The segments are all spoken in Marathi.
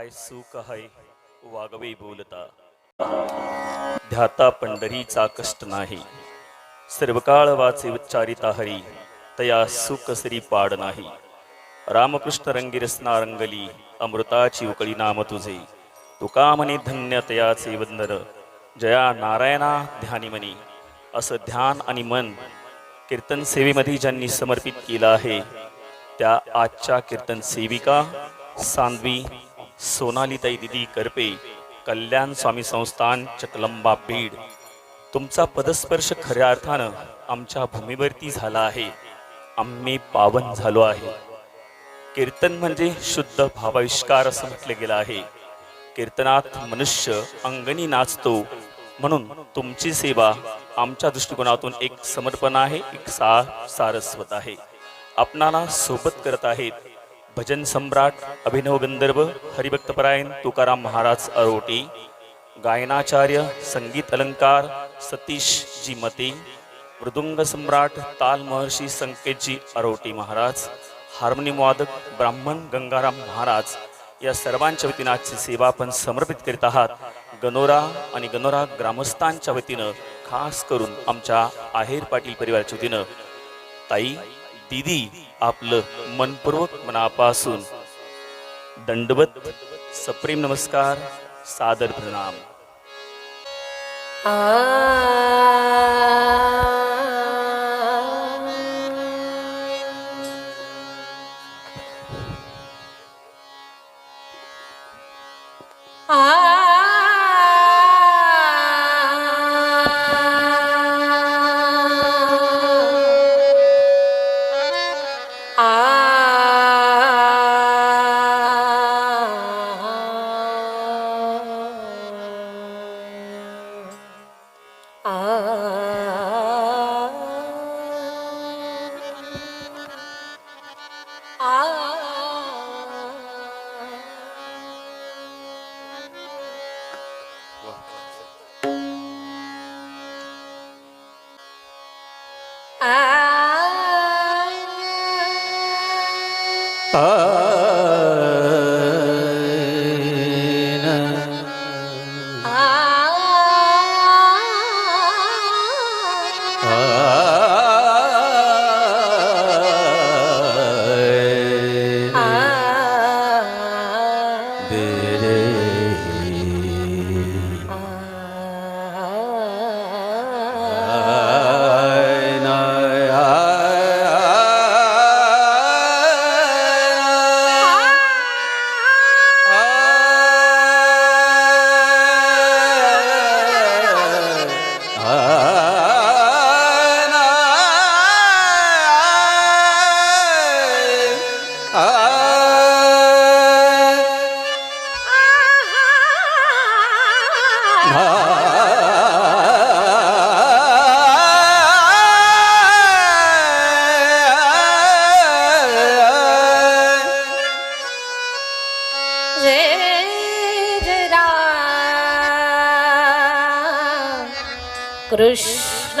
काय सुख आहे? वागवे बोलता. ध्याता पंढरीचा कष्ट नाही. सर्व काळ वाचे उच्चारिता हरी. तया सुख श्री पाड नाही. रामकृष्ण रंगी रसना रंगली. अमृताची उकळी नाम तुझे. तुका म्हणे धन्य तयाचे वंदन. जया नारायणा ध्यानीमनी असं ध्यान आणि मन कीर्तन सेवेमध्ये ज्यांनी समर्पित केलं आहे त्या आजच्या कीर्तन सेविका सांधवी सोनालीताई दिदी करपे कल्याण स्वामी संस्थान चकलंबा बीड. तुमचा पदस्पर्श खऱ्या अर्थानं आमच्या भूमीवरती झाला आहे. आम्ही पावन झालो आहे. कीर्तन म्हणजे शुद्ध भावाविष्कार असं म्हटलं गेलं आहे. कीर्तनात मनुष्य अंगणी नाचतो. म्हणून तुमची सेवा आमच्या दृष्टिकोनातून एक समर्पण आहे एक सा सारस्वत आहे. आपणाला सोबत करत आहेत. भजन सम्राट अभिनव गंधर्व हरिभक्तपरायण तुकाराम महाराज अरोटी गायनाचार्य संगीत अलंकार सतीश जी मते मृदुंग सम्राट ताल महर्षी संकेतजी अरोटी महाराज हार्मोनियम वादक ब्राह्मण गंगाराम महाराज या सर्वांच्या वतीनं आजची सेवा आपण समर्पित करीत आहात. गनोरा आणि गनोरा ग्रामस्थांच्या वतीनं खास करून आमच्या आहेर पाटील परिवाराच्या वतीनं. ताई दिदी आपलं मनपूर्वक मनापासून. दंडवत सप्रेम नमस्कार सादर प्रणाम. जय कृष्ण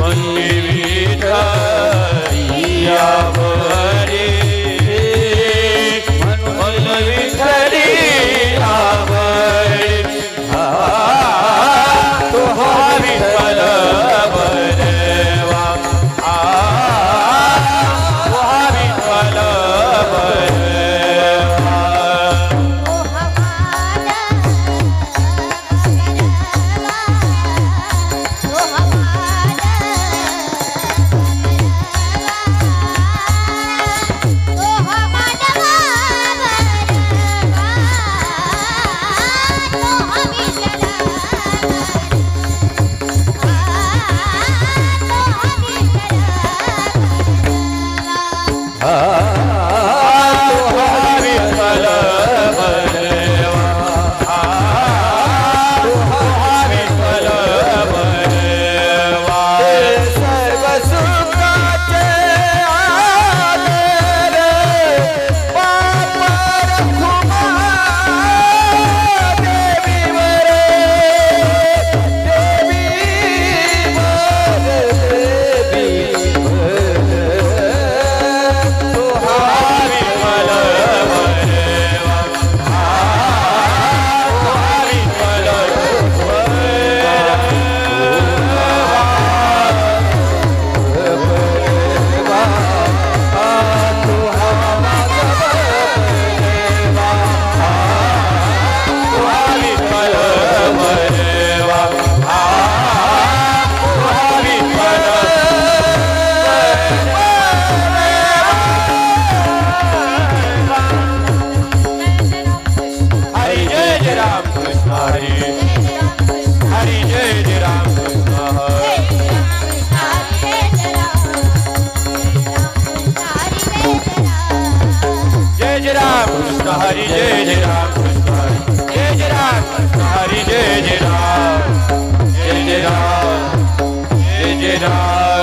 Manu हरी। जय जय राम कृष्ण जय जय राम कृष्ण हरी जय जय राम। जय जय राम। जय जय राम।